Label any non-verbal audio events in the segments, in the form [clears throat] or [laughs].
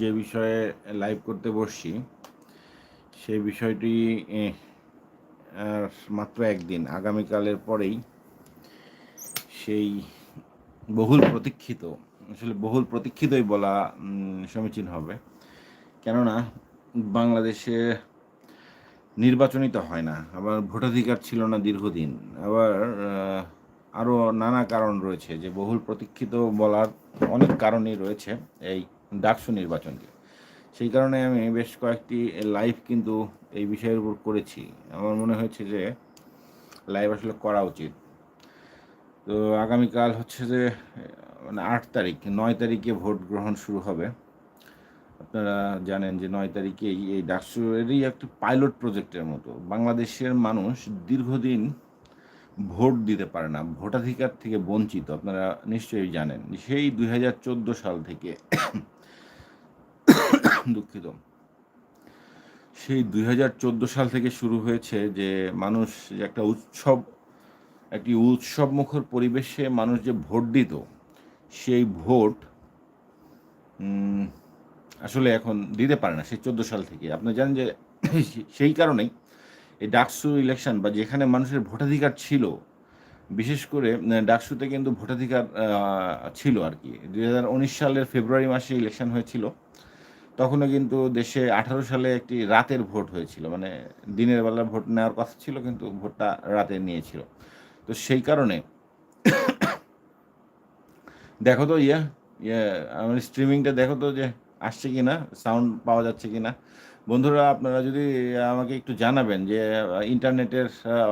যে বিষয়ে লাইভ করতে বসছি, সেই বিষয়টি মাত্র একদিন, আগামীকালের পরেই সেই বহুল প্রতীক্ষিত, আসলে বহুল প্রতীক্ষিতই বলা সমীচীন হবে। কেননা, বাংলাদেশে নির্বাচনই তো হয় না, আবার ভোটাধিকার ছিল না দীর্ঘদিন, আবার আরও নানা কারণ রয়েছে, যে বহুল প্রতীক্ষিত বলার অনেক কারণই রয়েছে এই ডাকসু নির্বাচনকে সেই কারণে আমি বেশ কয়েকটি লাইভ কিন্তু এই বিষয়ের উপর করেছি। আমার মনে হয়েছে যে লাইভ আসলে করা উচিত। তো আগামীকাল হচ্ছে যে মানে আট তারিখ, নয় তারিখে ভোট গ্রহণ শুরু হবে। আপনারা জানেন যে নয় তারিখে এই ডাকসুয়েরই একটি পাইলট প্রজেক্টের মতো। বাংলাদেশের মানুষ দীর্ঘদিন ভোট দিতে পারে না, ভোটাধিকার থেকে বঞ্চিত, আপনারা নিশ্চয়ই জানেন। সেই দুই হাজার চোদ্দ সাল থেকে দুঃখিত। সেই দুই হাজার চোদ্দ সাল থেকে শুরু হয়েছে যে মানুষ যে একটা উৎসব, একটি উৎসব মুখর পরিবেশে মানুষ যে ভোট দিত সেই ভোট আসলে এখন দিতে পারে না সেই চোদ্দ সাল থেকে। আপনি জানেন যে সেই কারণেই এই ডাকসু ইলেকশন বা যেখানে মানুষের ভোটাধিকার ছিল, বিশেষ করে ডাকসুতে কিন্তু ভোটাধিকার ছিল আর কি। দুই হাজার উনিশ সালের ফেব্রুয়ারি মাসে ইলেকশন হয়েছিল। তখনও কিন্তু দেশে আঠারো সালে একটি রাতের ভোট হয়েছিল। মানে দিনের বেলা ভোট নেওয়ার কথা ছিল, কিন্তু ভোটটা রাতে নিয়েছিল। তো সেই কারণে দেখো তো ইয়ে ইয়ে আমার স্ট্রিমিংটা দেখো তো যে আসছে কি না সাউন্ড পাওয়া যাচ্ছে কি না। বন্ধুরা, আপনারা যদি আমাকে একটু জানাবেন যে ইন্টারনেটের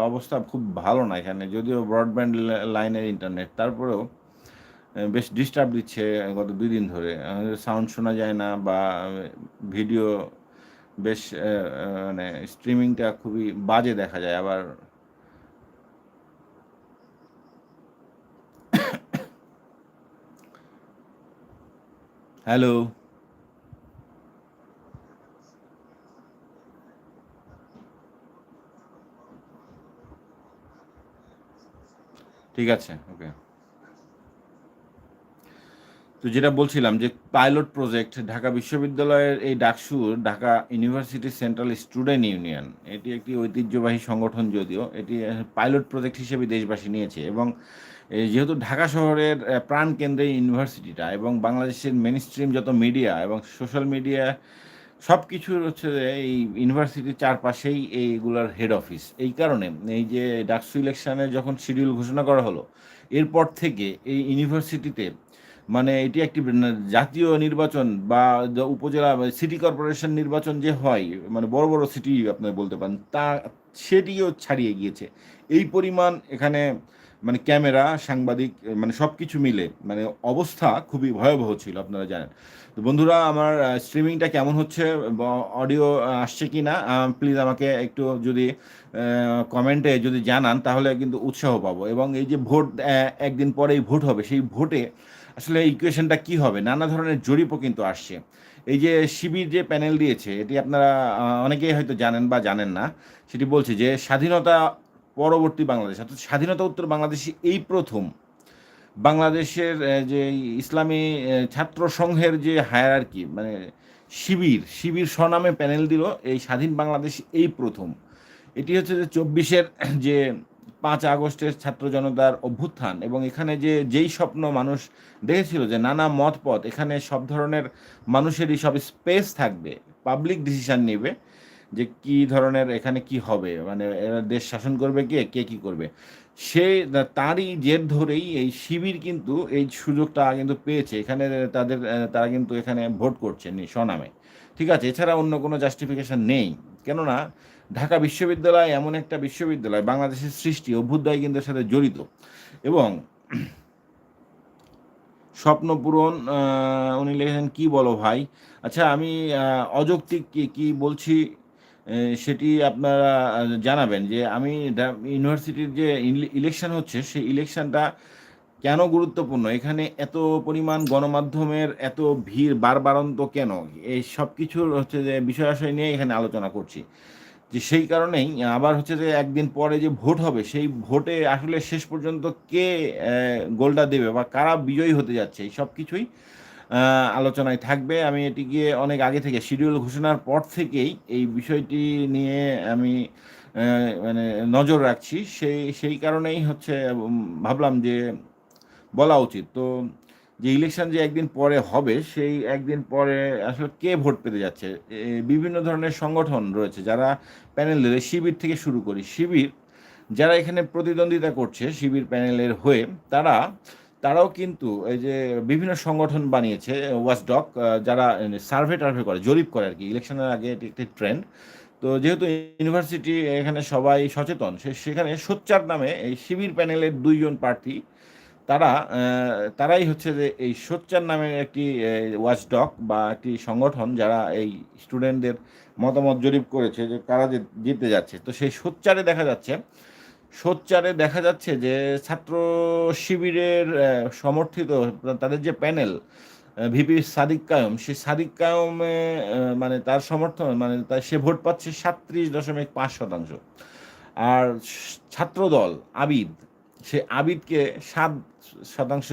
অবস্থা খুব ভালো না এখানে, যদিও ব্রডব্যান্ড লাইনের ইন্টারনেট তারপরেও বেশ ডিস্টার্ব দিচ্ছে গত দুই দিন ধরে সাউন্ড শোনা যায় না বা ভিডিও বেশ মানে স্ট্রিমিংটা খুবই বাজে দেখা যায়। আবার হ্যালো ঠিক আছে ওকে তো যেটা বলছিলাম যে পাইলট প্রজেক্ট ঢাকা বিশ্ববিদ্যালয়ের এই ডাকসুর Dhaka university central student union এটি একটি ঐতিহ্যবাহী সংগঠন যদিও, এটি পাইলট প্রজেক্ট হিসেবে দেশবাসী নিয়েছে এবং যেহেতু ঢাকা শহরের প্রাণকেন্দ্রে ইউনিভার্সিটিটা এবং বাংলাদেশের মেন স্ট্রিম যত মিডিয়া এবং সোশ্যাল মিডিয়া সব কিছুর হচ্ছে এই ইউনিভার্সিটির চারপাশেই এইগুলোর হেড অফিস এই কারণে, এই যে ডাকসু ইলেকশনের যখন শিডিউল ঘোষণা করা হলো, এরপর থেকে এই ইউনিভার্সিটিতে মানে এটি একটি জাতীয় নির্বাচন বা উপজেলা সিটি কর্পোরেশন নির্বাচন যে হয় মানে বড় বড় সিটি আপনি বলতে পারেন, তা সেটিও ছাড়িয়ে গিয়েছে। এই পরিমাণ এখানে মানে ক্যামেরা, সাংবাদিক মানে সব কিছু মিলে মানে অবস্থা খুবই ভয়াবহ ছিল, আপনারা জানেন। তো বন্ধুরা, আমার স্ট্রিমিংটা কেমন হচ্ছে অডিও আসছে কি না প্লিজ আমাকে একটু যদি কমেন্টে যদি জানান, তাহলে কিন্তু উৎসাহ পাবো। এবং এই যে ভোট একদিন পরেই ভোট হবে, সেই ভোটে আসলে ইকুয়েশনটা কি হবে? নানা ধরনের জরিপও কিন্তু আসছে। এই যে শিবির যে প্যানেল দিয়েছে, এটি আপনারা অনেকেই হয়তো জানেন বা জানেন না। সেটি বলছে যে, স্বাধীনতা পরবর্তী বাংলাদেশ, অর্থাৎ স্বাধীনতা উত্তর বাংলাদেশে এই প্রথম। বাংলাদেশের যে ইসলামী ছাত্র সংঘের যে হায়ারার্কি মানে শিবির শিবির স্বনামে প্যানেল দিল এই স্বাধীন বাংলাদেশ এই প্রথম। এটি হচ্ছে যে চব্বিশের, যে পাঁচ আগস্টের ছাত্র জনতার অভ্যুত্থান এবং এখানে যে, যেই স্বপ্ন মানুষ দেখেছিল যে নানা মত পথ এখানে সব ধরনের মানুষেরই সব স্পেস থাকবে পাবলিক ডিসিশন নেবে যে কি ধরনের, এখানে কি হবে মানে এরা দেশ শাসন করবে কে কে কি করবে। সে তারই জের ধরেই এই শিবির কিন্তু এই সুযোগটা কিন্তু পেয়েছে। এখানে তাদের, তারা কিন্তু এখানে ভোট করছে স্বনামে। ঠিক আছে, এছাড়া অন্য কোনো জাস্টিফিকেশন নেই। কেননা ঢাকা বিশ্ববিদ্যালয় এমন একটা বিশ্ববিদ্যালয় বাংলাদেশের সৃষ্টি, অভ্যুদয় কেন্দ্রের সাথে জড়িত এবং স্বপ্ন পূরণ উনি লিখেছেন, কি বলো ভাই? আচ্ছা আমি অযৌক্তিক কি কি বলছি সেটি আপনারা জানাবেন যে আমি ইউনিভার্সিটির যে ইলেকশন হচ্ছে, সেই ইলেকশনটা কেন গুরুত্বপূর্ণ? এখানে এত পরিমাণ গণমাধ্যমের এত ভিড় বারবারন্ত কেন? এই সব কিছুর হচ্ছে যে বিষয় আশয় নিয়ে এখানে আলোচনা করছি। যে সেই কারণেই, আবার হচ্ছে যে একদিন পরে যে ভোট হবে, সেই ভোটে আসলে শেষ পর্যন্ত কে গোলটা দেবে বা কারা বিজয়ী হতে যাচ্ছে, এই সব কিছুই আলোচনায় থাকবে। আমি এটিকে অনেক আগে থেকে শিডিউল ঘোষণার পর থেকেই এই বিষয়টি নিয়ে আমি মানে নজর রাখছি। সেই সেই কারণেই হচ্ছে ভাবলাম যে বলা উচিত। তো যে ইলেকশন যে একদিন পরে হবে, সেই একদিন পরে আসলে কে ভোট পেতে যাচ্ছে? বিভিন্ন ধরনের সংগঠন রয়েছে যারা প্যানেলের শিবির থেকে শুরু করি। শিবির যারা এখানে প্রতিদ্বন্দ্বিতা করছে শিবির প্যানেলের হয়ে, তারা, তারাও কিন্তু এই যে বিভিন্ন সংগঠন বানিয়েছে ওয়াচডক যারা সার্ভে টার্ভে করে, জরিপ করে আর কি। ইলেকশনের আগে এটি একটি ট্রেন্ড তো যেহেতু ইউনিভার্সিটি এখানে সবাই সচেতন সেখানে সোচ্চার নামে এই শিবির প্যানেলের দুইজন প্রার্থী তারা তারাই হচ্ছে যে এই সোচ্চার নামে একটি ওয়াচডক বা একটি সংগঠন যারা এই স্টুডেন্টদের মতামত জরিপ করেছে যে কারা যে জিতে যাচ্ছে। তো সেই সোচ্চারে দেখা যাচ্ছে, সোচ্চারে দেখা যাচ্ছে যে ছাত্র শিবিরের সমর্থিত তাদের যে প্যানেল ভিপি সাদিক কায়ম, সেই সাদিক কায়মে মানে তার সমর্থন মানে তার সে ভোট পাচ্ছে সাতত্রিশ দশমিক পাঁচ শতাংশ। আর ছাত্রদল, আবিদ সে আবিদকে সাত শতাংশ,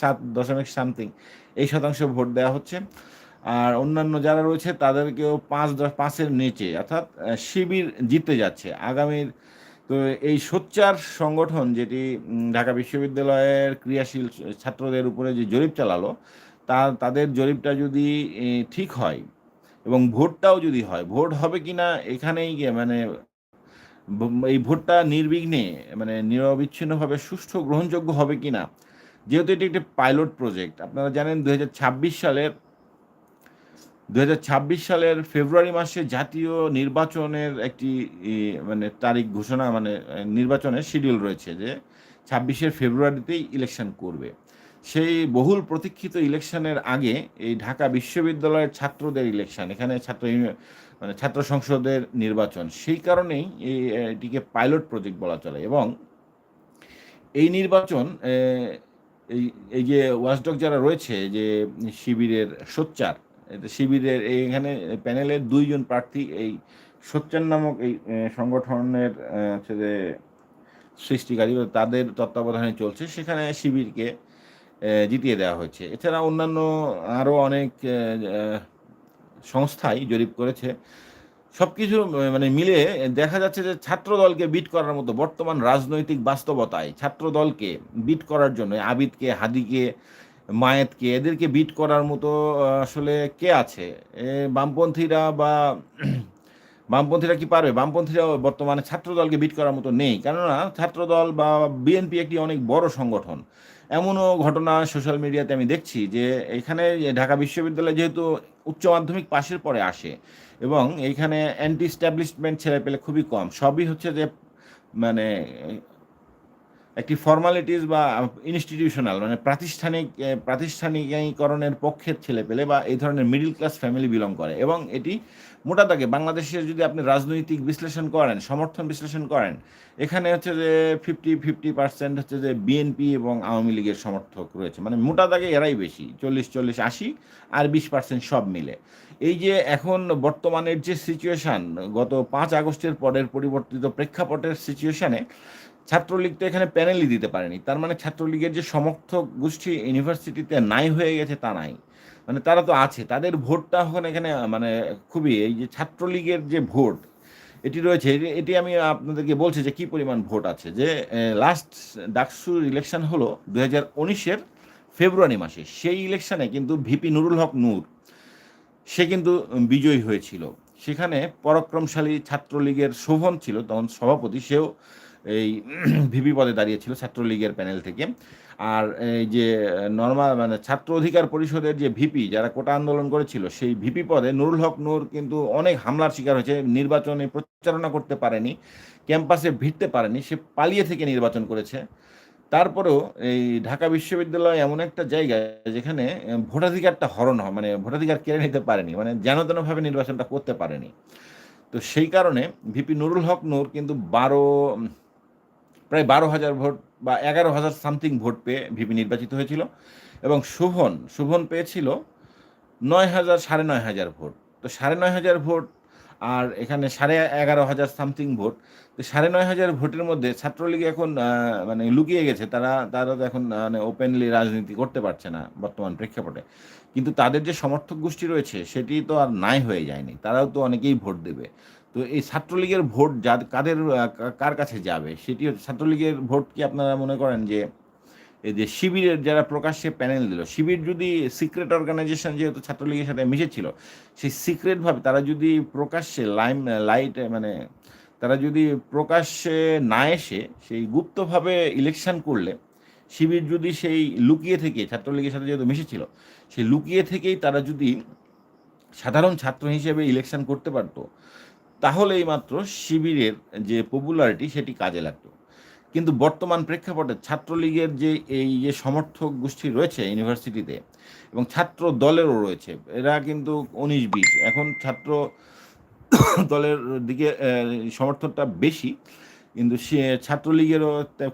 সাত দশমিক সামথিং এই শতাংশ ভোট দেওয়া হচ্ছে। আর অন্যান্য যারা রয়েছে তাদেরকেও পাঁচ দশ পাঁচের নিচে, অর্থাৎ শিবির জিতে যাচ্ছে। আগামীর, তো এই সোচ্চার সংগঠন যেটি ঢাকা বিশ্ববিদ্যালয়ের ক্রিয়াশীল ছাত্রদের উপরে যে জরিপ চালালো, তা, তাদের জরিপটা যদি ঠিক হয় এবং ভোটটাও যদি হয়, ভোট হবে কিনা এখানেই গিয়ে মানে এই ভোটটা নির্বিঘ্নে মানে নিরবিচ্ছিন্নভাবে সুষ্ঠু গ্রহণযোগ্য হবে কিনা? যেহেতু এটি একটি পাইলট প্রজেক্ট, আপনারা জানেন দু হাজার ছাব্বিশ সালের দু হাজার ছাব্বিশ সালের ফেব্রুয়ারি মাসে জাতীয় নির্বাচনের একটি মানে তারিখ ঘোষণা মানে নির্বাচনের শিডিউল রয়েছে যে ছাব্বিশের ফেব্রুয়ারিতেই ইলেকশন করবে। সেই বহুল প্রতীক্ষিত ইলেকশনের আগে এই ঢাকা বিশ্ববিদ্যালয়ের ছাত্রদের ইলেকশন এখানে ছাত্র মানে ছাত্র সংসদের নির্বাচন, সেই কারণেই এই এটিকে পাইলট প্রজেক্ট বলা চলে এবং এই নির্বাচন এই এই যে ওয়াচডগ যারা রয়েছে যে শিবিরের সোচ্চার শিবিরের এখানে প্যানেলের দুইজন প্রার্থী, এই সোচ্চার নামক এই সংগঠনের হচ্ছে যে সৃষ্টিকারী, তাদের তত্ত্বাবধানে চলছে, সেখানে শিবিরকে জিতিয়ে দেওয়া হয়েছে। এছাড়া অন্যান্য আরও অনেক সংস্থাই জরিপ করেছে। সব কিছু মানে মিলে দেখা যাচ্ছে যে ছাত্র দলকে বিট করার মতো বর্তমান রাজনৈতিক বাস্তবতায় ছাত্র দলকে বিট করার জন্য, আবিদকে, হাদিকে, মায়েতকে, এদেরকে বিট করার মতো আসলে কে আছে? বামপন্থীরা বা বামপন্থীরা কি পারবে? বামপন্থীরা বর্তমানে ছাত্র দলকে বিট করার মতো নেই। কেননা, ছাত্রদল বা বিএনপি একটি অনেক বড় সংগঠন। এমনও ঘটনা সোশ্যাল মিডিয়াতে আমি দেখছি যে, এখানে ঢাকা বিশ্ববিদ্যালয় যেহেতু উচ্চ মাধ্যমিক পাশের পরে আসে এবং এইখানে অ্যান্টি স্ট্যাবলিশমেন্ট ছেলে পেলে খুবই কম। সবই হচ্ছে যে মানে একটি ফর্মালিটিস বা ইনস্টিটিউশনাল মানে প্রাতিষ্ঠানিক প্রাতিষ্ঠানিকীকরণের পক্ষের ছেলে পেলে বা এই ধরনের মিডল ক্লাস ফ্যামিলি বিলং করে এবং এটি মোটা দাগে বাংলাদেশের যদি আপনি রাজনৈতিক বিশ্লেষণ করেন, সমর্থন বিশ্লেষণ করেন, এখানে হচ্ছে যে ফিফটি ফিফটি পার্সেন্ট হচ্ছে যে বিএনপি এবং আওয়ামী লীগের সমর্থক রয়েছে। মানে মোটা দাগে এরাই বেশি, চল্লিশ চল্লিশ, আশি আর বিশ পার্সেন্ট সব মিলে। এই যে এখন বর্তমানের যে সিচুয়েশান গত পাঁচ আগস্টের পরের পরিবর্তিত প্রেক্ষাপটের সিচুয়েশানে ছাত্রলীগ তো এখানে প্যানেলই দিতে পারেনি। তার মানে ছাত্রলীগের যে সমর্থক গোষ্ঠী ইউনিভার্সিটিতে নাই হয়ে গেছে তা নাই। মানে তারা তো আছে, তাদের ভোটটা এখন এখানে মানে খুবই এই যে ছাত্রলীগের যে ভোট, এটি রয়েছে, এটি- আমি আপনাদেরকে বলছি যে কি পরিমাণ ভোট আছে, যে লাস্ট ডাকসুর ইলেকশন হলো দু হাজার উনিশের ফেব্রুয়ারি মাসে, সেই ইলেকশনে কিন্তু ভিপি নুরুল হক নূর, সে কিন্তু বিজয়ী হয়েছিল। সেখানে পরাক্রমশালী ছাত্রলীগের শোভন ছিল, তখন সভাপতি, সেও এই [clears throat] ভিপি পদে দাঁড়িয়েছিল ছাত্রলীগের প্যানেল থেকে। আর এই যে নর্মাল মানে ছাত্র অধিকার পরিষদের যে ভিপি যারা কোটা আন্দোলন করেছিল, সেই ভিপি পদে নুরুল হক নূর কিন্তু অনেক হামলার শিকার হয়েছে, নির্বাচনে প্রচারণা করতে পারেনি, ক্যাম্পাসে ভিড়তে পারেনি, সে পালিয়ে থেকে নির্বাচন করেছে। তারপরেও এই ঢাকা বিশ্ববিদ্যালয় এমন একটা জায়গা যেখানে ভোটাধিকারটা হরণ হয় মানে ভোটাধিকার কেড়ে নিতে পারেনি মানে যেন তেনভাবে নির্বাচনটা করতে পারেনি। তো সেই কারণে ভিপি নুরুল হক নূর কিন্তু বারো প্রায় বারো হাজার ভোট বা এগারো হাজার সামথিং ভোট পেয়ে ভিপি নির্বাচিত হয়েছিল। এবং শোভন শোভন পেয়েছিল নয় হাজার সাড়ে নয় হাজার ভোট। তো সাড়ে নয় হাজার ভোট আর এখানে সাড়ে এগারো হাজার সামথিং ভোট। তো সাড়ে নয় হাজার ভোটের মধ্যে ছাত্রলীগ এখন মানে লুকিয়ে গেছে। তারা তারা তো এখন মানে ওপেনলি রাজনীতি করতে পারছে না বর্তমান প্রেক্ষাপটে। কিন্তু তাদের যে সমর্থক গোষ্ঠী রয়েছে, সেটি তো আর নাই হয়ে যায়নি। তারাও তো অনেকেই ভোট দেবে। তো এই ছাত্রলীগের ভোট যা কাদের কার কাছে যাবে? সেটি হচ্ছে, ছাত্রলীগের ভোট কি আপনারা মনে করেন যে, এই যে শিবিরের যারা প্রকাশ্যে প্যানেল দিল, শিবির যদি সিক্রেট অর্গানাইজেশন যেহেতু ছাত্রলীগের সাথে মিশেছিল, সেই সিক্রেটভাবে তারা যদি প্রকাশ্যে লাইম, লাইট মানে তারা যদি প্রকাশ্যে না এসে সেই গুপ্তভাবে ইলেকশন করলে, শিবির যদি সেই লুকিয়ে থেকে ছাত্রলীগের সাথে যেহেতু মিশেছিল, সেই লুকিয়ে থেকেই তারা যদি সাধারণ ছাত্র হিসেবে ইলেকশন করতে পারতো তাহলেই মাত্র শিবিরের যে পপুলারিটি সেটি কাজে লাগতো। কিন্তু বর্তমান প্রেক্ষাপটে ছাত্রলীগের যে এই যে সমর্থক গোষ্ঠী রয়েছে ইউনিভার্সিটিতে এবং ছাত্র দলেরও রয়েছে, এরা কিন্তু উনিশ বিশ এখন ছাত্র দলের দিকে সমর্থনটা বেশি, কিন্তু সে ছাত্রলীগেরও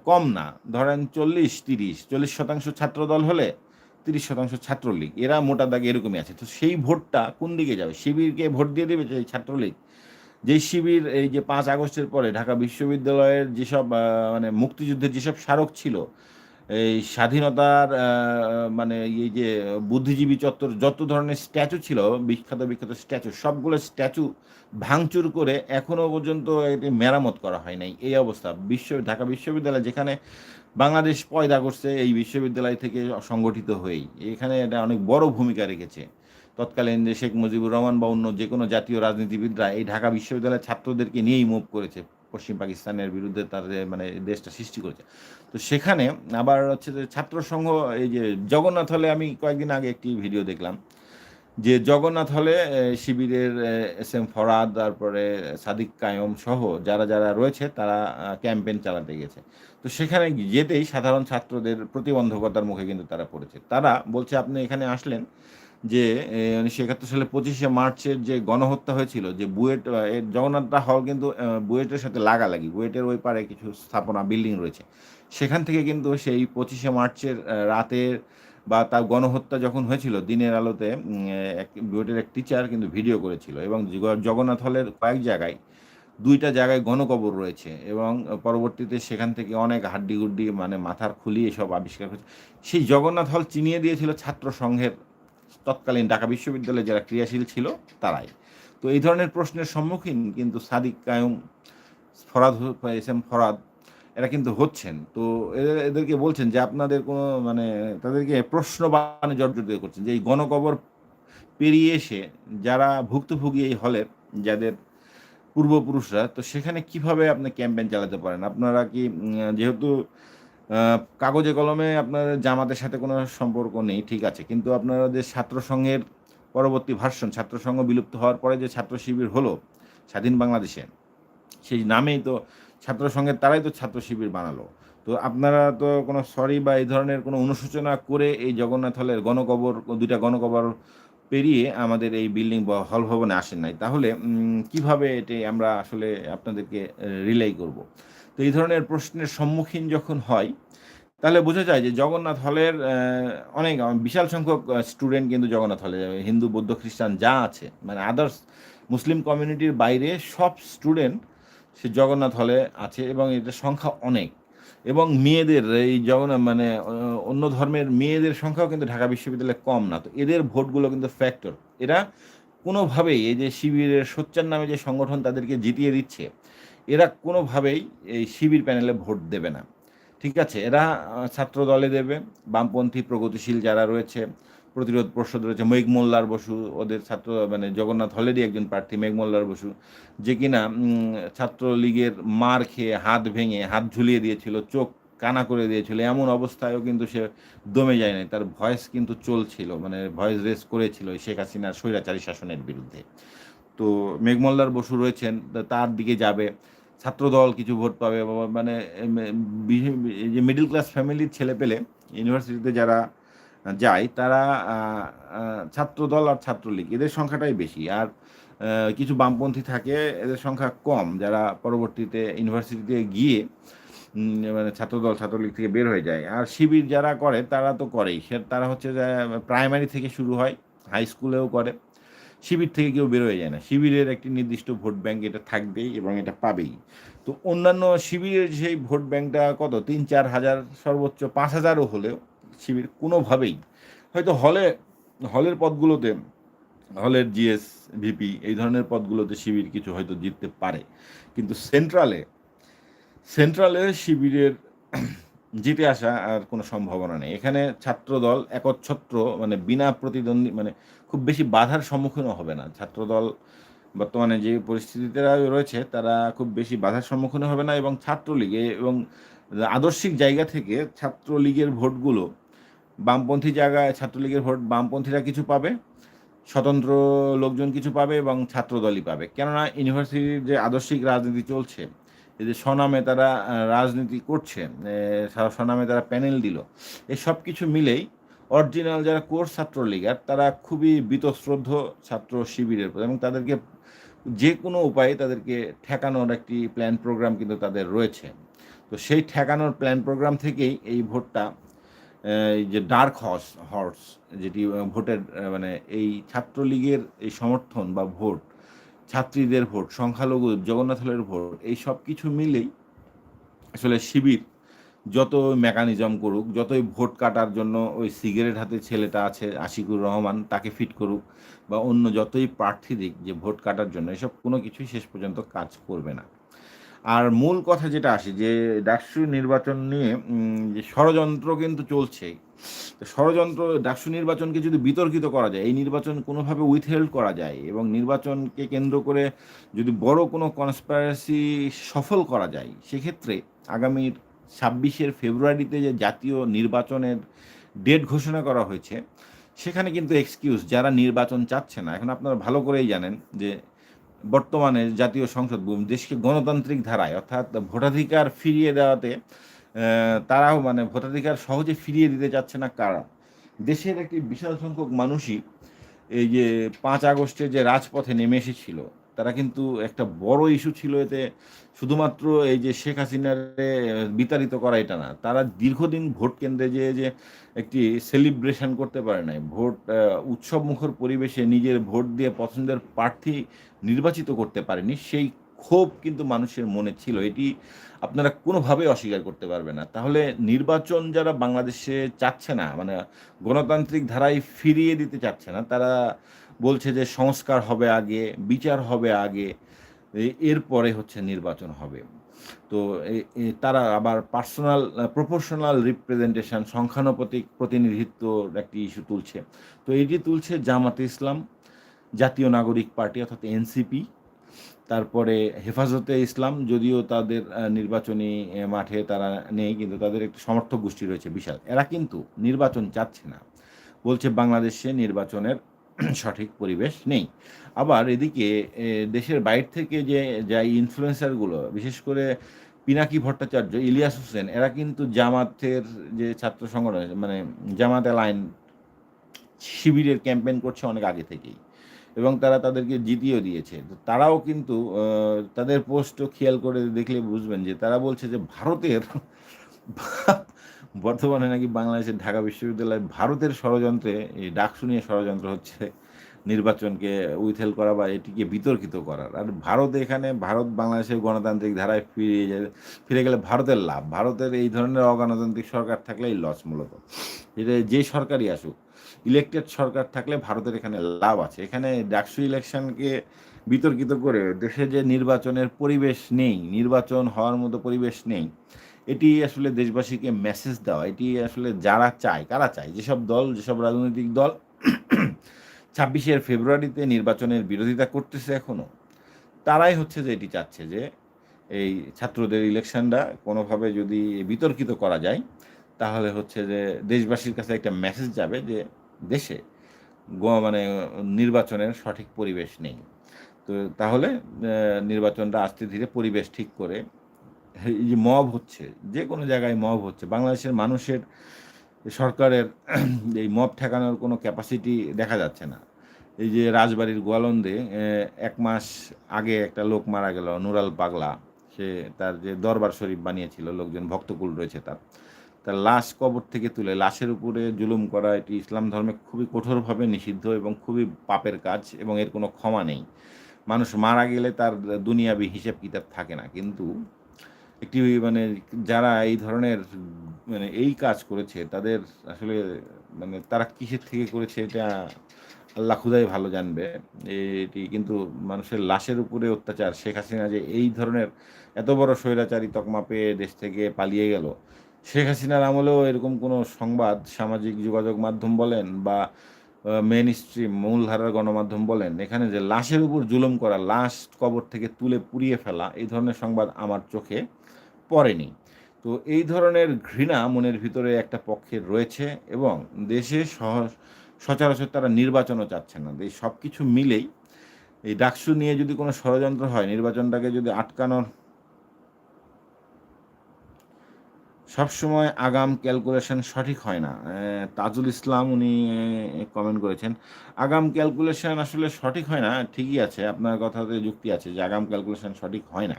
কম না। ধরেন চল্লিশ তিরিশ চল্লিশ শতাংশ ছাত্র দল হলে তিরিশ শতাংশ ছাত্রলীগ। এরা মোটা দাগে এরকমই আছে। তো সেই ভোটটা কোন দিকে যাবে? শিবিরকে ভোট দিয়ে দেবে যে ছাত্রলীগ? যে শিবির, এই যে পাঁচ আগস্টের পরে ঢাকা বিশ্ববিদ্যালয়ের যেসব মানে মুক্তিযুদ্ধের যেসব স্মারক ছিল, এই স্বাধীনতার মানে এই যে বুদ্ধিজীবী চত্বর, যত ধরনের স্ট্যাচু ছিল, বিখ্যাত বিখ্যাত স্ট্যাচু, সবগুলো স্ট্যাচু ভাঙচুর করে এখনও পর্যন্ত এটি মেরামত করা হয় নাই। এই অবস্থা। বিশ্ব, ঢাকা বিশ্ববিদ্যালয় যেখানে বাংলাদেশ পয়দা করছে, এই বিশ্ববিদ্যালয় থেকে সংগঠিত হয়েই। এখানে এটা অনেক বড় ভূমিকা রেখেছে। তৎকালীন যে শেখ মুজিবুর রহমান বা অন্য যে কোনো জাতীয় রাজনীতিবিদরা এই ঢাকা বিশ্ববিদ্যালয়ের ছাত্রদেরকে নিয়েই মুভ করেছে, পশ্চিম পাকিস্তানের বিরুদ্ধে তাদের মানে দেশটা সৃষ্টি করেছে। তো সেখানে আবার হচ্ছে যে ছাত্র সংঘ, এই যে জগন্নাথ হলে আমি কয়েকদিন আগে একটি ভিডিও দেখলাম, যে জগন্নাথ হলে শিবিরের এস এম ফরাদ, তারপরে সাদিক কায়ম সহ যারা যারা রয়েছে তারা ক্যাম্পেইন চালাতে গেছে। তো সেখানে যেতেই সাধারণ ছাত্রদের প্রতিবন্ধকতার মুখে কিন্তু তারা পড়েছে। তারা বলছে, আপনি এখানে আসলেন যে উনিশশো একাত্তর সালে পঁচিশে মার্চের যে গণহত্যা হয়েছিল, যে বুয়েট জগন্নাথ হল কিন্তু বুয়েটের সাথে লাগালাগি। বুয়েটের ওই পারে কিছু স্থাপনা, বিল্ডিং রয়েছে। সেখান থেকে কিন্তু সেই পঁচিশে মার্চের রাতের বা তার গণহত্যা যখন হয়েছিল, দিনের আলোতে এক, বুয়েটের এক টিচার কিন্তু ভিডিও করেছিল এবং জগন্নাথ হলের কয়েক জায়গায় দুইটা জায়গায় গণকবর রয়েছে এবং পরবর্তীতে সেখান থেকে অনেক হাড্ডি গুড্ডি মানে মাথার খুলি এসব আবিষ্কার হয়েছে। সেই জগন্নাথ হল চিনিয়ে দিয়েছিল ছাত্র সংঘের তৎকালীন ঢাকা বিশ্ববিদ্যালয়ে যারা ক্রিয়াশীল ছিল, তারাই। তো এই ধরনের প্রশ্নের সম্মুখীন কিন্তু সাদিক কায়ুম, ফরাদ এস এম ফরাদ, এরা কিন্তু হচ্ছেন। তো এদেরকে বলছেন যে আপনাদের কোনো মানে তাদেরকে প্রশ্ন বানে জর্জরিত করছেন যে এই গণকবর পেরিয়ে এসে যারা ভুক্তভোগী এই হলের, যাদের পূর্বপুরুষরা, তো সেখানে কীভাবে আপনি ক্যাম্পেইন চালাতে পারেন? আপনারা কি যেহেতু কাগজে কলমে আপনাদের জামাতের সাথে কোনো সম্পর্ক নেই, ঠিক আছে। কিন্তু আপনারা যে ছাত্র সংঘের পরবর্তী ভার্সন, ছাত্র সংঘ বিলুপ্ত হওয়ার পরে যে ছাত্র শিবির হলো স্বাধীন বাংলাদেশে, সেই নামেই তো ছাত্র সংঘের তারাই তো ছাত্র শিবির বানালো। তো আপনারা তো কোনো সরি বা এই ধরনের কোনো অনুশোচনা করে এই জগন্নাথ হলের গণকবর, দুইটা গণকবর পেরিয়ে আমাদের এই বিল্ডিং বা হল ভবনে আসেন নাই। তাহলে কীভাবে এটি আমরা আসলে আপনাদেরকে রিলাই করব? তো এই ধরনের প্রশ্নের সম্মুখীন যখন হয়, তাহলে বোঝা যায় যে জগন্নাথ হলের অনেক বিশাল সংখ্যক স্টুডেন্ট কিন্তু জগন্নাথ হলে হিন্দু, বৌদ্ধ, খ্রিস্টান যা আছে মানে আদার্স মুসলিম কমিউনিটির বাইরে সব স্টুডেন্ট সে জগন্নাথ হলে আছে এবং এটার সংখ্যা অনেক। এবং মেয়েদের, এই জগন্নাথ মানে অন্য ধর্মের মেয়েদের সংখ্যাও কিন্তু ঢাকা বিশ্ববিদ্যালয়ে কম না। তো এদের ভোটগুলো কিন্তু ফ্যাক্টর এরা কোনোভাবেই এই যে শিবিরের সোচ্চার নামে যে সংগঠন তাদেরকে জিতিয়ে দিচ্ছে এরা কোনোভাবেই এই শিবির প্যানেলে ভোট দেবে না। ঠিক আছে, এরা ছাত্র দলে দেবে, বামপন্থী প্রগতিশীল যারা রয়েছে, প্রতিরোধ পর্ষদ রয়েছে, মেঘ মোল্লার বসু, ওদের ছাত্র মানে জগন্নাথ হলেরই একজন প্রার্থী, মেঘ মোল্লার বসু, যে কিনা ছাত্রলীগের মার খেয়ে হাত ভেঙে, হাত ঝুলিয়ে দিয়েছিল, চোখ কানা করে দিয়েছিল, এমন অবস্থায়ও কিন্তু সে দমে যায় নাই তার ভয়েস কিন্তু চলছিল মানে ভয়েস রেস করেছিল শেখ হাসিনার স্বৈরাচারী শাসনের বিরুদ্ধে। তো মেঘমল্লার বসু রয়েছেন তার দিকে যাবে। ছাত্রদল কিছু ভোট পাবে মানে যে মিডল ক্লাস ফ্যামিলির ছেলে পেলে ইউনিভার্সিটিতে যারা যায়, তারা ছাত্রদল আর ছাত্রলীগ, এদের সংখ্যাটাই বেশি। আর কিছু বামপন্থী থাকে, এদের সংখ্যা কম, যারা পরবর্তীতে ইউনিভার্সিটিতে গিয়ে মানে ছাত্রদল, ছাত্রলীগ থেকে বের হয়ে যায়। আর শিবির যারা করে, তারা তো করেই। সে, তারা হচ্ছে প্রাইমারি থেকে শুরু হয় হাই স্কুলেও করে। শিবির থেকে কেউ বেরোয় যায় না। শিবিরের একটি নির্দিষ্ট ভোট ব্যাংক এটা থাকবেই এবং এটা পাবেই। তো অন্যান্য শিবিরের সেই ভোট ব্যাংকটা কত? তিন, চার হাজার, সর্বোচ্চ পাঁচ হাজারও হলেও শিবির কোনোভাবেই হয়তো হলে, হলের পদগুলোতে, হলের জিএস, ভিপি এই ধরনের পদগুলোতে শিবির কিছু হয়তো জিততে পারে। কিন্তু সেন্ট্রালে সেন্ট্রালে শিবিরের জিতে আসা আর কোনো সম্ভাবনা নেই। এখানে ছাত্রদল একচ্ছত্র মানে বিনা প্রতিদ্বন্দ্বী মানে খুব বেশি বাধার সম্মুখীনও হবে না। ছাত্রদল বর্তমানে যে পরিস্থিতিতে রয়েছে, তারা খুব বেশি বাধার সম্মুখীন হবে না এবং ছাত্রলীগে এবং আদর্শিক জায়গা থেকে ছাত্রলীগের ভোটগুলো বামপন্থী জায়গায়, ছাত্রলীগের ভোট বামপন্থীরা কিছু পাবে, স্বতন্ত্র লোকজন কিছু পাবে এবং ছাত্রদলই পাবে। কেননা ইউনিভার্সিটির যে আদর্শিক রাজনীতি চলছে এই যে স্বনামে তারা রাজনীতি করছে স্বনামে তারা প্যানেল দিল। এই সব কিছু মিলেই অরিজিনাল যারা কোর্স ছাত্র লীগার তারা খুবই বীতশ্রদ্ধ ছাত্র শিবিরের এবং তাদেরকে যে কোনো উপায়ে তাদেরকে ঠেকানোর একটি প্ল্যান প্রোগ্রাম কিন্তু তাদের রয়েছে। তো সেই ঠেকানোর প্ল্যান প্রোগ্রাম থেকেই এই ভোটটা এই যে ডার্ক হর্স হর্স যেটি ভোটের মানে এই ছাত্রলীগের এই সমর্থন বা ভোট ছাত্রীদের ভোট, সংখ্যালঘু, জগন্নাথ হলের ভোট, এই সব কিছু মিলেই আসলে শিবির যত মেকানিজম করুক, যতই ভোট কাটার জন্য ওই সিগারেট হাতে ছেলেটা আছে, আশিকুর রহমান, তাকে ফিট করুক বা অন্য যতই প্রার্থী দিক যে ভোট কাটার জন্য, এসব কোনো কিছুই শেষ পর্যন্ত কাজ করবে না। আর মূল কথা যেটা আসে, যে ডাকসু নির্বাচন নিয়ে যে ষড়যন্ত্র কিন্তু চলছে ষড়যন্ত্র, ডাকসু নির্বাচনকে যদি বিতর্কিত করা যায়, এই নির্বাচন কোনোভাবে উইথহেল্ড করা যায় এবং নির্বাচনকে কেন্দ্র করে যদি বড় কোনো কনসপারেসি সফল করা যায়, সেক্ষেত্রে আগামীর ছাব্বিশের ফেব্রুয়ারিতে যে জাতীয় নির্বাচনের ডেট ঘোষণা করা হয়েছে, সেখানে কিন্তু এক্সকিউজ যারা নির্বাচন চাচ্ছে না। এখন আপনারা ভালো করেই জানেন যে বর্তমানে জাতীয় সংসদ দেশকে গণতান্ত্রিক ধারায়, অর্থাৎ ভোটাধিকার ফিরিয়ে দেওয়াতে তারাও মানে ভোটাধিকার সহজে ফিরিয়ে দিতে চাচ্ছে না কারা? দেশের একটি বিশাল সংখ্যক মানুষই এই যে পাঁচ আগস্টে যে রাজপথে নেমে এসেছিল তারা কিন্তু একটা বড় ইস্যু ছিল এতে শুধুমাত্র এই যে শেখ হাসিনারে বিতাড়িত করা এটা না। তারা দীর্ঘদিন ভোট কেন্দ্রে যে যে একটি সেলিব্রেশন করতে পারে নাই। ভোট উৎসব মুখর পরিবেশে নিজের ভোট দিয়ে পছন্দের প্রার্থী নির্বাচিত করতে পারেনি। সেই ক্ষোভ কিন্তু মানুষের মনে ছিল। এটি আপনারা কোনোভাবেই অস্বীকার করতে পারবে না। তাহলে নির্বাচন যারা বাংলাদেশে চাচ্ছে না মানে গণতান্ত্রিক ধারায় ফিরিয়ে দিতে চাচ্ছে না, তারা বলছে যে সংস্কার হবে আগে, বিচার হবে আগে এরপরে হচ্ছে নির্বাচন হবে। তো তারা আবার পার্সোনাল প্রফেশনাল রিপ্রেজেন্টেশন, সংখ্যানুপাতিক প্রতিনিধিত্ব একটি ইস্যু তুলছে। তো এটি তুলছে জামাতে ইসলাম, জাতীয় নাগরিক পার্টি অর্থাৎ এনসিপি, তারপরে হেফাজতে ইসলাম, যদিও তাদের নির্বাচনী মাঠে তারা নেই, কিন্তু তাদের একটি সমর্থক গোষ্ঠী রয়েছে, বিশাল। এরা কিন্তু নির্বাচন চাচ্ছে না। বলছে বাংলাদেশে নির্বাচনের সঠিক পরিবেশ নেই। আবার এদিকে দেশের বাইর থেকে যে যা ইনফ্লুয়েন্সারগুলো বিশেষ করে পিনাকি ভট্টাচার্য, ইলিয়াস হোসেন, এরা কিন্তু জামাতের যে ছাত্র সংগঠন মানে জামাত লাইন শিবিরের ক্যাম্পেইন করছে অনেক আগে থেকেই। এবং তারা তাদেরকে জিতিয়েও দিয়েছে। তারাও কিন্তু তাদের পোস্টও খেয়াল করে দেখলে বুঝবেন যে, তারা বলছে যে, ভারতের বর্তমানে নাকি বাংলাদেশের ঢাকা বিশ্ববিদ্যালয় ভারতের ষড়যন্ত্রে, এই ডাক শুনিয়ে ষড়যন্ত্র হচ্ছে নির্বাচনকে উইথেল করা বা এটিকে বিতর্কিত করার। আর ভারত এখানে, ভারত বাংলাদেশের গণতান্ত্রিক ধারায় ফিরে ফিরে গেলে ভারতের লাভ। ভারতের এই ধরনের অগণতান্ত্রিক সরকার থাকলেই লস মূলত। এটা যে সরকারই আসুক ইলেকটেড সরকার থাকলে ভারতের এখানে লাভ আছে। এখানে ডাকসু ইলেকশনকে বিতর্কিত করে দেশে যে নির্বাচনের পরিবেশ নেই, নির্বাচন হওয়ার মতো পরিবেশ নেই এটি আসলে দেশবাসীকে মেসেজ দেওয়া, এটি আসলে যারা চায়, কারা চায়? যেসব দল, যেসব রাজনৈতিক দল [clears throat] ছাব্বিশের ফেব্রুয়ারিতে নির্বাচনের বিরোধিতা করতেছে এখনও তারাই হচ্ছে যে এটি চাচ্ছে যে এই ছাত্রদের ইলেকশনটা কোনোভাবে যদি বিতর্কিত করা যায়, তাহলে হচ্ছে যে দেশবাসীর কাছে একটা মেসেজ যাবে যে দেশে মানে নির্বাচনের সঠিক পরিবেশ নেই। তো তাহলে নির্বাচনটা আস্তে ধীরে পরিবেশ ঠিক করে এই যে মব হচ্ছে, যে কোনো জায়গায় মব হচ্ছে। বাংলাদেশের মানুষের, সরকারের [clears throat] এই মব ঠেকানোর কোনো ক্যাপাসিটি দেখা যাচ্ছে না। এই যে রাজবাড়ির গোয়ালন্দে এক মাস আগে একটা লোক মারা গেল, নুরাল পাগলা। সে তার যে দরবার শরীফ বানিয়েছিল, লোকজন ভক্তকুল রয়েছে তার। তার লাশ কবর থেকে তুলে, লাশের উপরে জুলুম করা এটি ইসলাম ধর্মে খুবই কঠোরভাবে নিষিদ্ধ এবং খুবই পাপের কাজ এবং এর কোনো ক্ষমা নেই। মানুষ মারা গেলে তার দুনিয়াবি হিসেব কিতাব থাকে না। কিন্তু একটি মানে যারা এই ধরনের মানে এই কাজ করেছে, তাদের আসলে মানে তারা কিসের থেকে করেছে এটা আল্লাহ খুদাই ভালো জানবে। এটি কিন্তু মানুষের লাশের উপরে অত্যাচার। শেখ হাসিনা যে এই ধরনের এত বড় স্বৈরাচারী তকমা পেয়ে দেশ থেকে পালিয়ে গেল, শেখ হাসিনার আমলেও এরকম কোনো সংবাদ, সামাজিক যোগাযোগ মাধ্যম বলেন বা মেন স্ট্রিম মূলধারার গণমাধ্যম বলেন, এখানে যে লাশের উপর জুলুম করা, লাশ কবর থেকে তুলে পুড়িয়ে ফেলা, এই ধরনের সংবাদ আমার চোখে পড়েনি। তো এই ধরনের ঘৃণা মনের ভিতরে একটা পক্ষের রয়েছে এবং দেশে সহ, সচরাচর তারা নির্বাচনও চাচ্ছে না। এই সব কিছু মিলেই এই ডাকসু নিয়ে যদি কোনো ষড়যন্ত্র হয়, নির্বাচনটাকে যদি আটকানোর সবসময় আগাম ক্যালকুলেশন সঠিক হয় না। তাজুল ইসলাম উনি কমেন্ট করেছেন, আগাম ক্যালকুলেশন আসলে সঠিক হয় না, ঠিকই আছে, আপনার কথাতে যুক্তি আছে যে আগাম ক্যালকুলেশন সঠিক হয় না।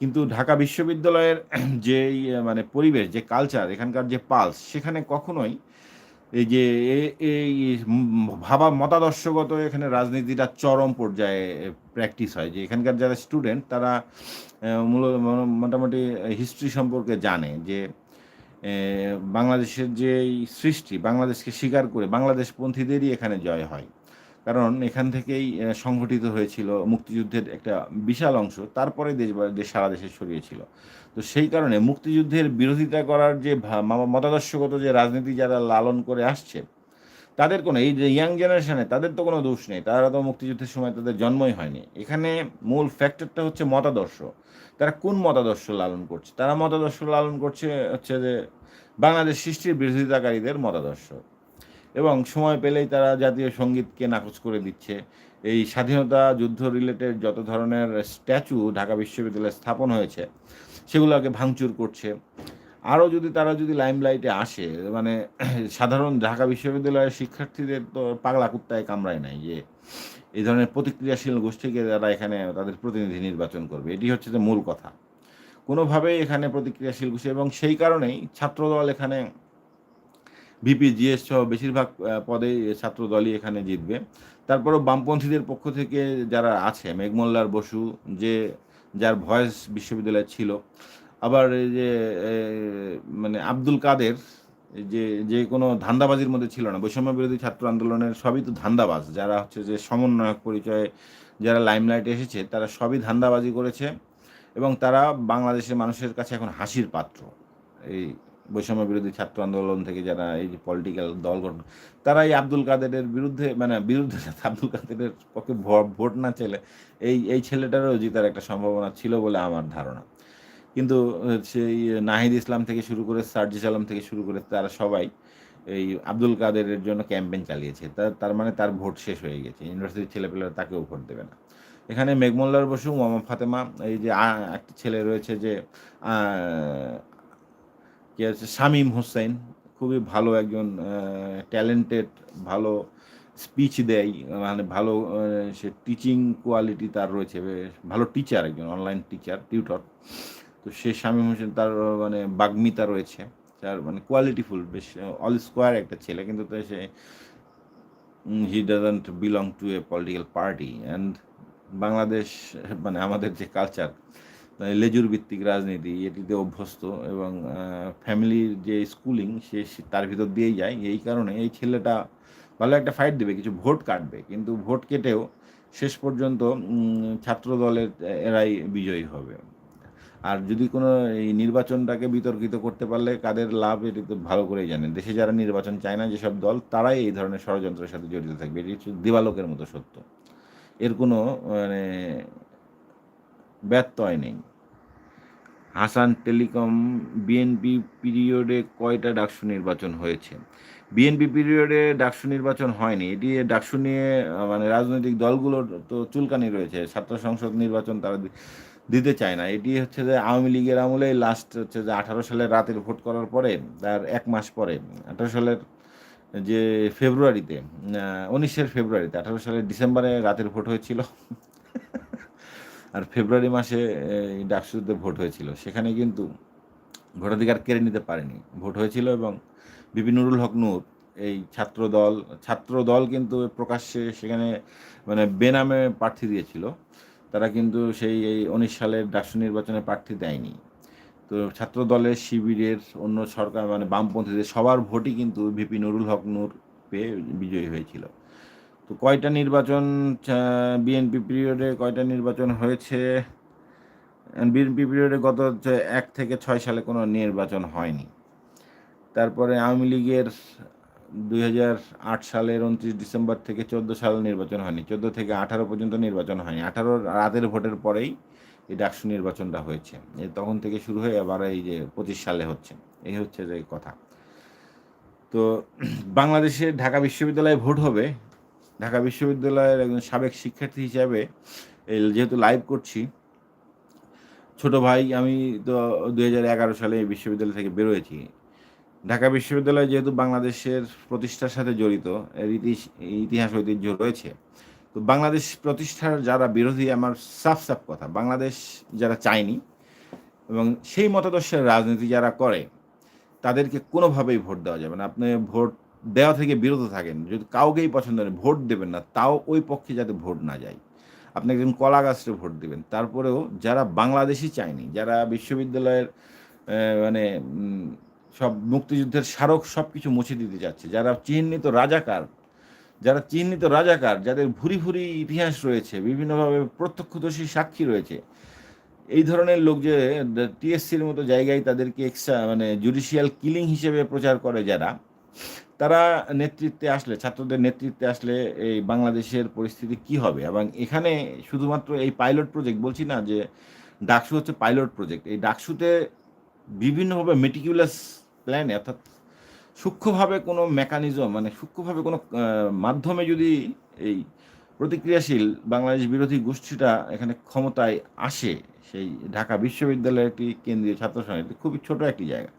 কিন্তু ঢাকা বিশ্ববিদ্যালয়ের [clears throat] যে মানে পরিবেশ, যে কালচার এখানকার যে পালস সেখানে কখনোই এই যে এই ভাবা মতাদর্শগত এখানে রাজনীতিটা চরম পর্যায়ে প্র্যাকটিস হয়। যে এখানকার যারা স্টুডেন্ট তারা মূল মোটামুটি হিস্ট্রি সম্পর্কে জানে যে বাংলাদেশের যে সৃষ্টি, বাংলাদেশকে স্বীকার করে বাংলাদেশপন্থীদেরই এখানে জয় হয়। কারণ এখান থেকেই সংঘটিত হয়েছিল মুক্তিযুদ্ধের একটা বিশাল অংশ, তারপরে দেশ দেশ সারা দেশে ছড়িয়েছিল তো সেই কারণে মুক্তিযুদ্ধের বিরোধিতা করার যে মতাদর্শগত যে রাজনীতি যারা লালন করে আসছে, তাদের কোনো, এই যে ইয়াং জেনারেশনে তাদের তো কোনো দোষ নেই, তারা তো মুক্তিযুদ্ধের সময় তাদের জন্মই হয়নি। এখানে মূল ফ্যাক্টরটা হচ্ছে মতাদর্শ। তারা কোন মতাদর্শ লালন করছে? তারা মতাদর্শ লালন করছে হচ্ছে যে বাংলাদেশ সৃষ্টির বিরোধিতাকারীদের মতাদর্শ। এবং সময় পেলেই তারা জাতীয় সঙ্গীতকে নাকচ করে দিচ্ছে। এই স্বাধীনতা যুদ্ধ রিলেটেড যত ধরনের স্ট্যাচু ঢাকা বিশ্ববিদ্যালয়ে স্থাপন হয়েছে, সেগুলোকে ভাঙচুর করছে। আরও যদি তারা যদি লাইমলাইটে আসে মানে [clears throat] সাধারণ ঢাকা বিশ্ববিদ্যালয়ের শিক্ষার্থীদের তো পাগলা কুত্তায় কামড়ায় নাই যে, এই ধরনের প্রতিক্রিয়াশীল গোষ্ঠীকে তারা এখানে তাদের প্রতিনিধি নির্বাচন করবে, এটি হচ্ছে যে মূল কথা। কোনোভাবেই এখানে প্রতিক্রিয়াশীল গোষ্ঠী এবং সেই কারণেই ছাত্রদল এখানে ভিপি জিএস সহ বেশিরভাগ পদে ছাত্র দলই এখানে জিতবে। তারপরও বামপন্থীদের পক্ষ থেকে যারা আছে, মেঘমল্লার বসু, যে যার ভয়েস বিশ্ববিদ্যালয়ে ছিল, আবার যে মানে আব্দুল কাদের, যে যে কোনো ধান্দাবাজির মধ্যে ছিল না বৈষম্য বিরোধী ছাত্র আন্দোলনের সবই তো ধান্দাবাজ, যারা হচ্ছে যে সমন্বয়ক পরিচয়ে যারা লাইমলাইটে এসেছে, তারা সবই ধান্দাবাজি করেছে এবং তারা বাংলাদেশের মানুষের কাছে এখন হাসির পাত্র। এই বৈষম্য বিরোধী ছাত্র আন্দোলন থেকে যারা এই যে পলিটিক্যাল দল গঠন, তারা এই আব্দুল কাদেরের বিরুদ্ধে মানে বিরুদ্ধে [laughs] আব্দুল কাদেরের পক্ষে ভোট না চাইলে এই এই ছেলেটারও জিতার একটা সম্ভাবনা ছিল বলে আমার ধারণা। কিন্তু সেই নাহিদ ইসলাম থেকে শুরু করে সার্জিস আলম থেকে শুরু করে তারা সবাই এই আব্দুল কাদেরের জন্য ক্যাম্পেইন চালিয়েছে। তার তার মানে তার ভোট শেষ হয়ে গেছে ইউনিভার্সিটির ছেলেপেলেরা তাকেও ভোট দেবে না। এখানে মেঘমল্লার বসু, মোহাম্মদ ফাতেমা, এই যে একটা ছেলে রয়েছে যে কে আছে? শামীম হোসেন খুবই ভালো একজন ট্যালেন্টেড ভালো স্পিচ দেয় মানে ভালো সে টিচিং কোয়ালিটি তার রয়েছে ভালো টিচার একজন অনলাইন টিচার টিউটর তো সে শামীম হোসেন তার মানে বাগ্মিতা রয়েছে তার মানে কোয়ালিটিফুল বেশ অল স্কোয়ার একটা ছেলে, কিন্তু সে he doesn't belong to a political party and Bangladesh মানে আমাদের যে কালচার লেজুর ভিত্তিক রাজনীতি, এটিতে অভ্যস্ত এবং ফ্যামিলির যে স্কুলিং, সে তার ভিতর দিয়েই যায়। এই কারণে এই ছেলেটা ভালো একটা ফাইট দেবে, কিছু ভোট কাটবে। কিন্তু ভোট কেটেও শেষ পর্যন্ত ছাত্র দলের এরাই বিজয়ী হবে। আর যদি কোনো এই নির্বাচনটাকে বিতর্কিত করতে পারলে, কাদের লাভ এটি তো ভালো করেই জানেন। দেশে যারা নির্বাচন চায় না, যেসব দল, তারাই এই ধরনের ষড়যন্ত্রের সাথে জড়িত থাকবে। এটি হচ্ছে দিবালোকের মতো সত্য। এর কোনো মানে ব্যত্যয় নেই। হাসান টেলিকম বিএনপি পিরিয়ডে কয়টা ডাকসু নির্বাচন হয়েছে? বিএনপি পিরিয়ডে ডাকসু নির্বাচন হয়নি। এটি ডাকসু নিয়ে মানে রাজনৈতিক দলগুলোর তো চুলকানি রয়েছে। ছাত্র সংসদ নির্বাচন তারা দিতে চায় না। এটি হচ্ছে যে আওয়ামী লীগের আমলে লাস্ট হচ্ছে যে আঠারো সালের রাতের ভোট করার পরে, তার এক মাস পরে, আঠারো সালের যে ফেব্রুয়ারিতে উনিশের ফেব্রুয়ারিতে, আঠারো সালের ডিসেম্বরে রাতের ভোট হয়েছিল। আর ফেব্রুয়ারি মাসে ডাকসুতে ভোট হয়েছিল। সেখানে কিন্তু ভোটাধিকার কেড়ে নিতে পারেনি। ভোট হয়েছিল এবং বিপি নুরুল হক নূর, এই ছাত্র দল ছাত্র দল কিন্তু প্রকাশ্যে সেখানে মানে বেনামে প্রার্থী দিয়েছিল। তারা কিন্তু সেই, এই উনিশ সালের ডাকসু নির্বাচনে প্রার্থী দেয়নি। তো ছাত্র দলের শিবিরের অন্য সরকার মানে বামপন্থীদের সবার ভোটই কিন্তু ভিপি নুরুল হক নূর পেয়ে বিজয়ী হয়েছিল। তো কয়টা নির্বাচন বিএনপি পিরিয়ডে কয়টা নির্বাচন হয়েছে? বিএনপি পিরিয়ডে গত এক থেকে ছয় সালে কোনো নির্বাচন হয়নি। তারপরে আওয়ামী লীগের দুই হাজার আট সালের উনত্রিশ ডিসেম্বর থেকে চোদ্দ সাল নির্বাচন হয়নি। চোদ্দ থেকে আঠারো পর্যন্ত নির্বাচন হয়নি। আঠারো রাতের ভোটের পরেই এই ডাকসু নির্বাচনটা হয়েছে। তখন থেকে শুরু হয়ে আবার এই যে পঁচিশ সালে হচ্ছে। এই হচ্ছে যে কথা। তো বাংলাদেশে ঢাকা বিশ্ববিদ্যালয়ে ভোট হবে। ঢাকা বিশ্ববিদ্যালয়ের একজন সাবেক শিক্ষার্থী হিসাবে যেহেতু লাইভ করছি, ছোট ভাই, আমি তো দু হাজার এগারো সালে এই বিশ্ববিদ্যালয় থেকে বেরোয়েছি ঢাকা বিশ্ববিদ্যালয় যেহেতু বাংলাদেশের প্রতিষ্ঠার সাথে জড়িত, এর ইতিহাস ঐতিহ্য রয়েছে। তো বাংলাদেশ প্রতিষ্ঠার যারা বিরোধী, আমার সাফ সাফ কথা, বাংলাদেশ যারা চায়নি, এবং সেই মতাদর্শের রাজনীতি যারা করে, তাদেরকে কোনোভাবেই ভোট দেওয়া যাবে না। আপনি ভোট দেওয়া থেকে বিরত থাকেন। যদি কাউকেই পছন্দ নেই ভোট দেবেন না, তাও ওই পক্ষে যাতে ভোট না যায়। আপনি একজন কলা গাছরে ভোট দেবেন। তারপরেও যারা বাংলাদেশি চায়নি, যারা বিশ্ববিদ্যালয়ের মানে সব মুক্তিযুদ্ধের স্মারক সব কিছু মুছে দিতে যাচ্ছে যারা চিহ্নিত রাজাকার, যারা চিহ্নিত রাজাকার, যাদের ভুরি ভুরি ইতিহাস রয়েছে, বিভিন্নভাবে প্রত্যক্ষদর্শী সাক্ষী রয়েছে, এই ধরনের লোক যে টিএসসির মতো জায়গায় তাদেরকে এক্সট্রা মানে জুডিশিয়াল কিলিং হিসেবে প্রচার করে যারা তারা নেতৃত্বে আসলে, ছাত্রদের নেতৃত্বে আসলে এই বাংলাদেশের পরিস্থিতি কি হবে? এবং এখানে শুধুমাত্র এই পাইলট প্রজেক্ট বলছি না যে, ডাকসু হচ্ছে পাইলট প্রজেক্ট এই ডাকসুতে বিভিন্নভাবে মেটিকুলাস প্ল্যান অর্থাৎ সূক্ষ্মভাবে কোনো মেকানিজম মানে সূক্ষ্মভাবে কোনো মাধ্যমে যদি এই প্রতিক্রিয়াশীল বাংলাদেশ বিরোধী গোষ্ঠীটা এখানে ক্ষমতায় আসে, সেই ঢাকা বিশ্ববিদ্যালয়ের একটি কেন্দ্রীয় ছাত্র সংসদ খুবই ছোট একটি জায়গা।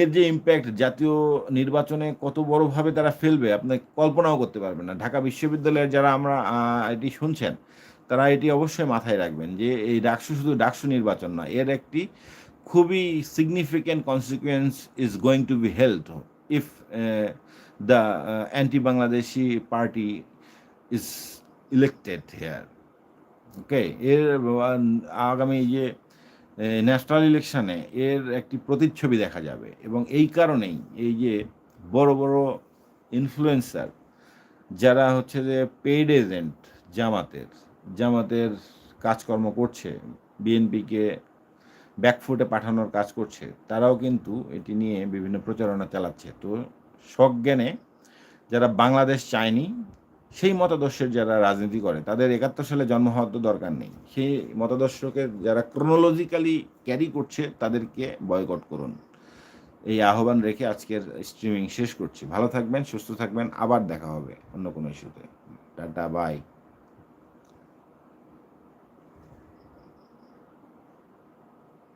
এর যে ইম্প্যাক্ট জাতীয় নির্বাচনে কত বড়ভাবে তারা ফেলবে, আপনি কল্পনাও করতে পারবেন না। ঢাকা বিশ্ববিদ্যালয়ের যারা আমরা এটি শুনছেন, তারা এটি অবশ্যই মাথায় রাখবেন যে এই ডাকসু শুধু ডাকসু নির্বাচন নয়, এর একটি খুবই significant consequence is going to be held if the anti Bangladeshi party is elected here okay এর আগামী যে ন্যাশনাল ইলেকশনে এর একটি প্রতিচ্ছবি দেখা যাবে এবং এই কারণেই এই যে বড় বড় ইনফ্লুয়েন্সার যারা হচ্ছে যে পেইড এজেন্ট জামাতের জামাতের কাজকর্ম করছে বিএনপিকে ব্যাকফুটে পাঠানোর কাজ করছে, তারাও কিন্তু এটি নিয়ে বিভিন্ন প্রচারণা চালাচ্ছে। তো সজ্ঞানে যারা বাংলাদেশ চায়নি সেই মতাদর্শের যারা রাজনীতি করে তাদের একাত্তর সালে জন্ম হওয়ার তো দরকার নেই। সেই মতাদর্শকে যারা ক্রোনোলজিক্যালি ক্যারি করছে, তাদেরকে বয়কট করুন। এই আহ্বান রেখে আজকের স্ট্রিমিং শেষ করছি। ভালো থাকবেন, সুস্থ থাকবেন, আবার দেখা হবে অন্য কোনো ইস্যুতে টাটা বাই